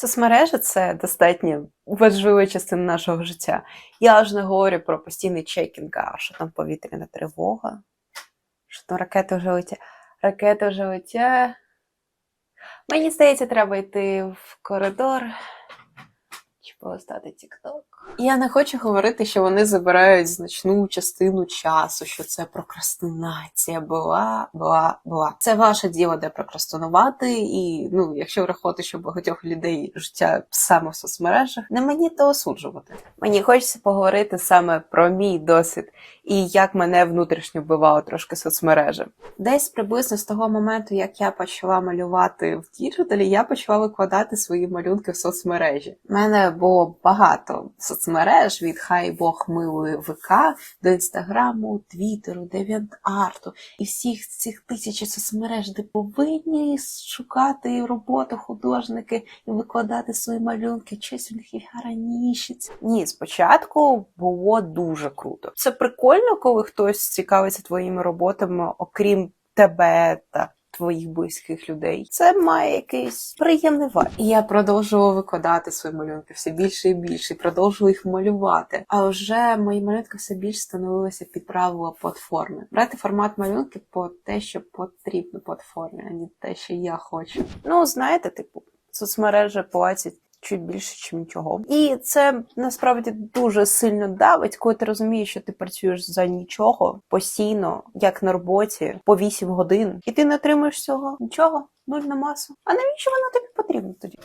Соцмережі це достатньо важлива частина нашого життя. Я ж не говорю про постійний чекінг, а що там повітряна тривога, що там ракети вже летять. Ракети вже летять. Мені здається, треба йти в коридор чи полистати TikTok. Я не хочу говорити, що вони забирають значну частину часу, що це прокрастинація. Була, була, була. Це ваше діло, де прокрастинувати, і ну, якщо враховувати, що багатьох людей життя саме в соцмережах, не мені то осуджувати. Мені хочеться поговорити саме про мій досвід і як мене внутрішньо вбивало трошки соцмережі. Десь приблизно з того моменту, як я почала малювати в діджиталі, я почала викладати свої малюнки в соцмережі. У мене було багато соцмереж від хай Бог милує ВК до інстаграму, твіттеру, девіантарту і всіх цих тисячі соцмереж, де повинні шукати роботу художники і викладати свої малюнки. Щось у них є раніше. Ні, спочатку було дуже круто. Це прикольно, коли хтось цікавиться твоїми роботами, окрім тебе та твоїх близьких людей. Це має якийсь приємний вайб. І я продовжувала викладати свої малюнки все більше і більше, і продовжувала їх малювати. А вже мої малюнки все більше становилися під правила платформи. Брати формат малюнки по те, що потрібно платформі, а не те, що я хочу. Ну, знаєте, типу, соцмережа платять. Чуть більше, ніж нічого. І це насправді дуже сильно давить, коли ти розумієш, що ти працюєш за нічого постійно, як на роботі, по 8 годин, і ти не отримуєш цього нічого, нуль на масу. А навіщо воно тобі потрібно тоді?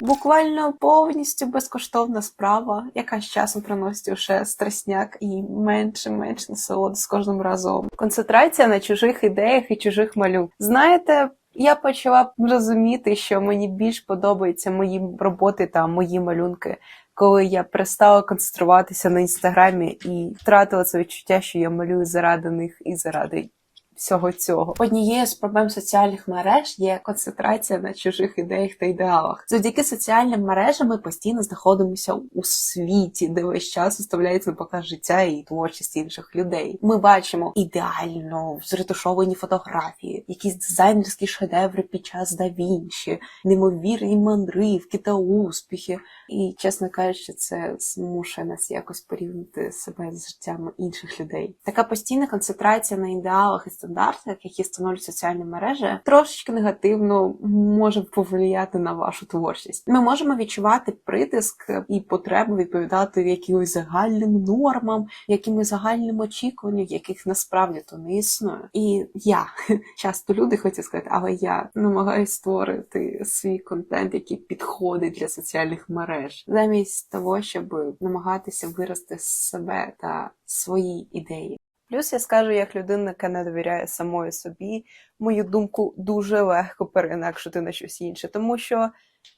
Буквально повністю безкоштовна справа, яка з часом приносить уже страсняк і менше менше насолоди з кожним разом. Концентрація на чужих ідеях і чужих малюнках. Знаєте, я почала розуміти, що мені більш подобаються мої роботи та мої малюнки, коли я перестала концентруватися на інстаграмі і втратила це відчуття, що я малюю заради них і заради всього цього. Однією з проблем соціальних мереж є концентрація на чужих ідеях та ідеалах. Завдяки соціальним мережам ми постійно знаходимося у світі, де весь час виставляється показ життя і творчість інших людей. Ми бачимо ідеально зретушовані фотографії, якісь дизайнерські шедеври під час да Вінчі, неймовірні мандрівки та успіхи. І, чесно кажучи, це змушує нас якось порівняти себе з життями інших людей. Така постійна концентрація на ідеалах і стандартах, які становлять соціальні мережі, трошечки негативно може повлияти на вашу творчість. Ми можемо відчувати притиск і потребу відповідати якимось загальним нормам, якимось загальним очікуванням, яких насправді то не існує. І я часто люди хочуть сказати, але я намагаюся створити свій контент, який підходить для соціальних мереж, замість того, щоб намагатися вирости себе та свої ідеї. Плюс я скажу, як людина, яка не довіряє самої собі, мою думку дуже легко переінакшити на щось інше, тому що.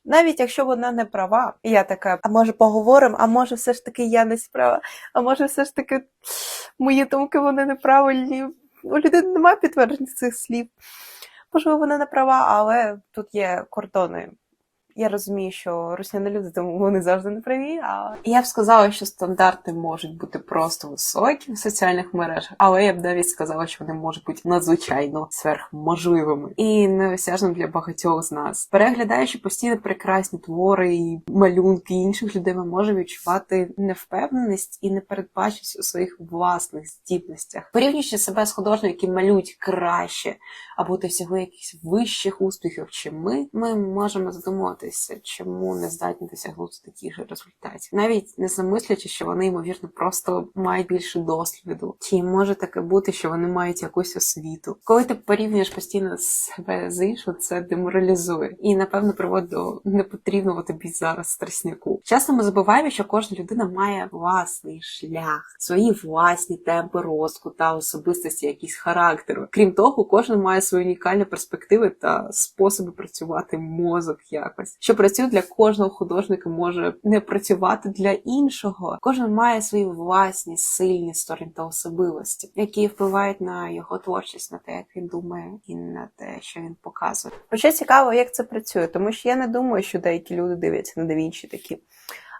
Навіть якщо вона не права, я така, а може поговоримо, а може все ж таки я не справа, а може все ж таки мої думки вони неправильні. У людини немає підтверджень цих слів. Можливо, вона не права, але тут є кордони. Я розумію, що русняни люди, тому вони завжди не праві. А я б сказала, що стандарти можуть бути просто високі в соціальних мережах, але я б навіть сказала, що вони можуть бути надзвичайно сверхможливими і неосяжними для багатьох з нас. Переглядаючи постійно прекрасні твори і малюнки інших людей, ми можемо відчувати невпевненість і непередбаченість у своїх власних здібностях, порівнюючи себе з художниками, які малюють краще або досягли якихось вищих успіхів, чим ми, ми можемо задумуватися, чому не здатні досягнути таких же результатів, навіть не замислячи, що вони ймовірно просто мають більше досвіду, чи може таке бути, що вони мають якусь освіту. Коли ти порівнюєш постійно себе з іншим, це деморалізує і напевно приводить до непотрібного тобі зараз стресняку. Часто ми забуваємо, що кожна людина має власний шлях, свої власні темпи розвитку та особистості, якісь характеру. Крім того, кожен має свої унікальні перспективи та способи працювати мозок якось. Що працює для кожного художника, може не працювати для іншого. Кожен має свої власні сильні сторони та особливості, які впливають на його творчість, на те, як він думає, і на те, що він показує. Хоча цікаво, як це працює, тому що я не думаю, що деякі люди дивляться на Давінчі такі.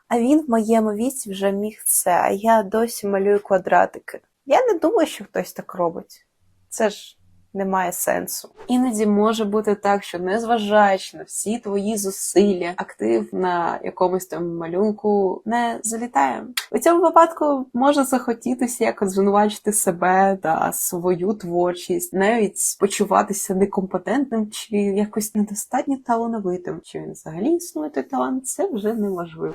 А він в моєму віці вже міг це, а я досі малюю квадратики. Я не думаю, що хтось так робить. Це ж немає сенсу. Іноді може бути так, що незважаючи на всі твої зусилля, актив на якомусь там малюнку не залітає. У цьому випадку може захотітися якось звинувачити себе та свою творчість, навіть почуватися некомпетентним чи якось недостатньо талановитим. Чи він взагалі існує той талант, це вже не важливо.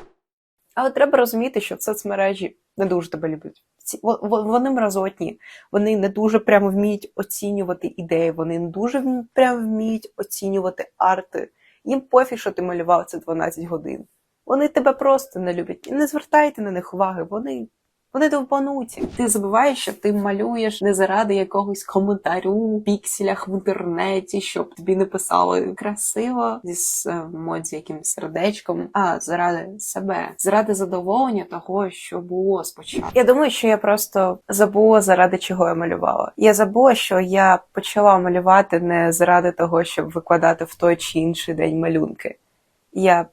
Але треба розуміти, що соцмережі не дуже тебе люблять. Ці- во- во- Вони мразотні, вони не дуже прямо вміють оцінювати ідеї, вони не дуже прямо вміють оцінювати арти. Їм пофіг, що ти малював це 12 годин. Вони тебе просто не люблять. І не звертайте на них уваги, вони. Вони довбануті. Ти забуваєш, що ти малюєш не заради якогось коментарю пікселях в інтернеті, щоб тобі не писали красиво зі с- емодзі якимось сердечком, а заради себе, заради задоволення того, що було спочатку. Я думаю, що я просто забула заради чого я малювала. Я забула, що я почала малювати не заради того, щоб викладати в той чи інший день малюнки. Я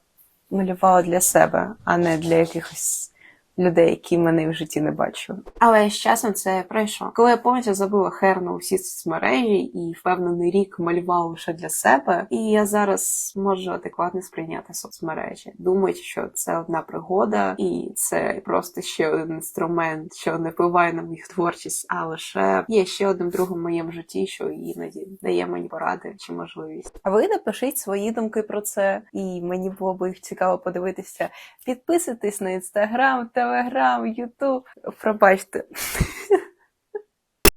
малювала для себе, а не для якихось людей, які мене в житті не бачили. Але з часом це пройшло. Коли я повністю забула хер на усі соцмережі і впевнений рік малювала лише для себе, і я зараз можу адекватно сприйняти соцмережі, думаючи, що це одна пригода, і це просто ще один інструмент, що не впливає на мою творчість, а лише є ще одним другом в моєму житті, що іноді дає мені поради чи можливість. А ви напишіть свої думки про це, і мені було б їх цікаво подивитися. Підписуйтесь на інстаграм, телеграм, ютуб. Пробачте.